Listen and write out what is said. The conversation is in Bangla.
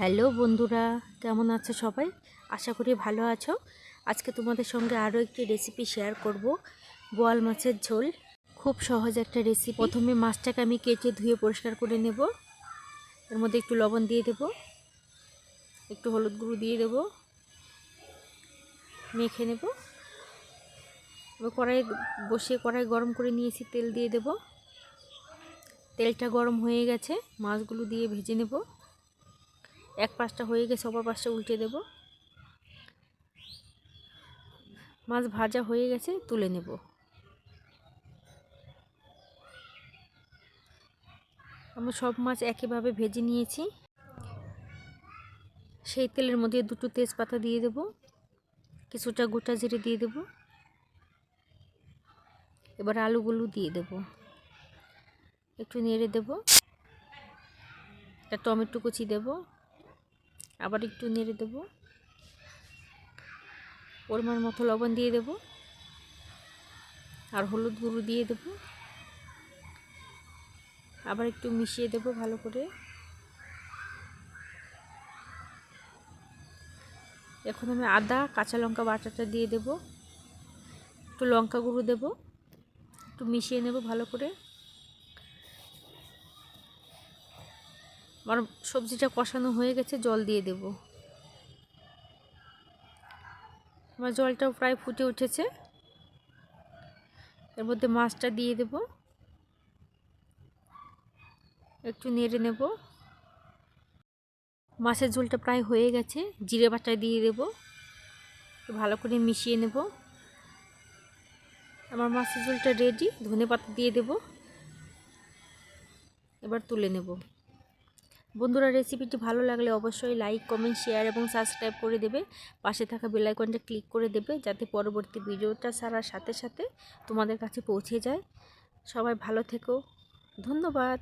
হ্যালো বন্ধুরা, কেমন আছো সবাই? আশা করি ভালো আছো। আজকে তোমাদের সঙ্গে আরও একটি রেসিপি শেয়ার করব, বোয়াল মাছের ঝোল। খুব সহজ একটা রেসিপি প্রথমে মাছটাকে আমি কেটে ধুয়ে পরিষ্কার করে নেব। এর মধ্যে একটু লবণ দিয়ে দেব। একটু হলুদ গুঁড়ো দিয়ে দেব। মেখে নেব। এবার কড়াই বসিয়ে কড়াই গরম করে নিয়েছি, তেল দিয়ে দেব। তেলটা গরম হয়ে গেছে। মাছগুলো দিয়ে ভেজে নেব। এক পাশটা হয়ে গেছে, অপর পাশটা উল্টে দেব। মাছ ভাজা হয়ে গেছে, তুলে নেব। আমি সব মাছ একইভাবে ভেজে নিয়েছি। সেই তেলের মধ্যে দুটো তেজপাতা দিয়ে দেব, কিছুটা গোটা জিরে দিয়ে দেব। এবার আলুগুলো দিয়ে দেব। একটু নেড়ে দেব। একটা টমেটো কুচি দেবো। আবার একটু নেড়ে দেব। পরিমাণ মতো লবণ দিয়ে দেব। আর হলুদ গুঁড়ো দিয়ে দেব। আবার একটু মিশিয়ে দেব ভালো করে। এখন আমি আদা, কাঁচা লঙ্কা বাটাটা দিয়ে দেব। একটু লঙ্কা গুঁড়ো দেব। একটু মিশিয়ে নেব ভালো করে। আমার সবজিটা কষানো হয়ে গেছে, জল দিয়ে দেব। আমার জলটাও প্রায় ফুটে উঠেছে। এর মধ্যে মাছটা দিয়ে দেব। একটু নেড়ে নেব। মাছের ঝোলটা প্রায় হয়ে গেছে, জিরে বাটা দিয়ে দেব। ভালো করে মিশিয়ে নেব। আমার মাছের ঝোলটা রেডি ধনে পাতা দিয়ে দেব। এবার তুলে নেব। বন্ধুরা রেসিপিটি ভালো লাগলে অবশ্যই লাইক, কমেন্ট, শেয়ার এবং সাবস্ক্রাইব করে দেবে। পাশে থাকা বেলাইকনটা ক্লিক করে দেবে যাতে পরবর্তী ভিডিওটা ছাড়ার সাথে সাথে তোমাদের কাছে পৌঁছে যায়। সবাই ভালো থেকো। ধন্যবাদ।